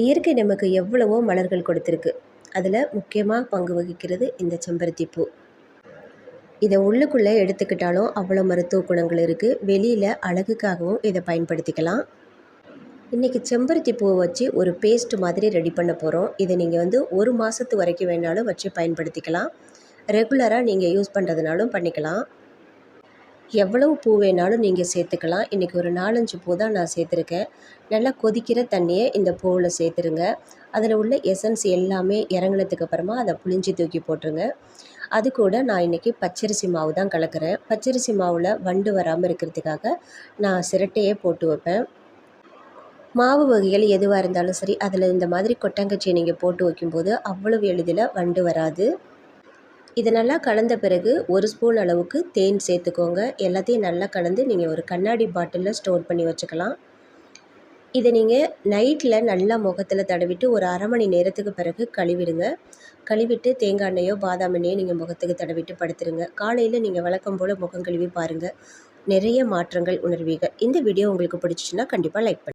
இயற்கை நமக்கு எவ்வளவோ மலர்கள் கொடுத்துருக்கு. அதில் முக்கியமாக பங்கு வகிக்கிறது இந்த செம்பருத்தி பூ. இதை உள்ளுக்குள்ளே எடுத்துக்கிட்டாலும் அவ்வளோ மருத்துவ குணங்கள் இருக்குது வெளியில் அழகுக்காகவும் இதை பயன்படுத்திக்கலாம். இன்றைக்கி செம்பருத்தி பூவை வச்சு ஒரு பேஸ்ட் மாதிரி ரெடி பண்ண போகிறோம் இதை நீங்கள் வந்து ஒரு மாதத்து வரைக்கும் வேணாலும் வச்சு பயன்படுத்திக்கலாம். ரெகுலராக நீங்கள் யூஸ் பண்ணுறதுனாலும் பண்ணிக்கலாம். எவ்வளவு பூ வேணாலும் நீங்கள் சேர்த்துக்கலாம். இன்றைக்கி ஒரு நாலஞ்சு பூ தான் நான் சேர்த்துருக்கேன். நல்லா கொதிக்கிற தண்ணியை இந்த பூவில் சேர்த்துருங்க. அதில் உள்ள எசன்ஸ் எல்லாமே இறங்கினதுக்கு அப்புறமா அதை புளிஞ்சி தூக்கி போட்டுருங்க. அது கூட நான் இன்றைக்கி பச்சரிசி மாவு தான் கலக்கிறேன். பச்சரிசி மாவில் வண்டு வராமல் இருக்கிறதுக்காக நான் சிரட்டையே போட்டு வைப்பேன். மாவு வகைகள் எதுவாக இருந்தாலும் சரி அதில் இந்த மாதிரி கொட்டங்கச்சியை நீங்கள் போட்டு வைக்கும்போது அவ்வளவு எளிதில் வண்டு வராது. இது நல்லா கலந்த பிறகு ஒரு ஸ்பூன் அளவுக்கு தேன் சேர்த்துக்கோங்க. எல்லாத்தையும் நல்லா கலந்து நீங்கள் ஒரு கண்ணாடி பாட்டிலில் ஸ்டோர் பண்ணி வச்சுக்கலாம். இதை நீங்கள் நைட்டில் நல்லா முகத்தில் தடவிட்டு ஒரு அரை மணி நேரத்துக்கு பிறகு கழுவிடுங்க. கழுவிட்டு தேங்காய் எண்ணெயோ பாதாம் எண்ணெயோ நீங்கள் முகத்துக்கு தடவிட்டு படுத்துருங்க. காலையில் நீங்கள் வழக்கம் போல் முகம் கழுவி பாருங்கள் நிறைய மாற்றங்கள் உணர்வீங்க. இந்த வீடியோ உங்களுக்கு பிடிச்சிச்சின்னா கண்டிப்பாக லைக் பண்ணுங்கள்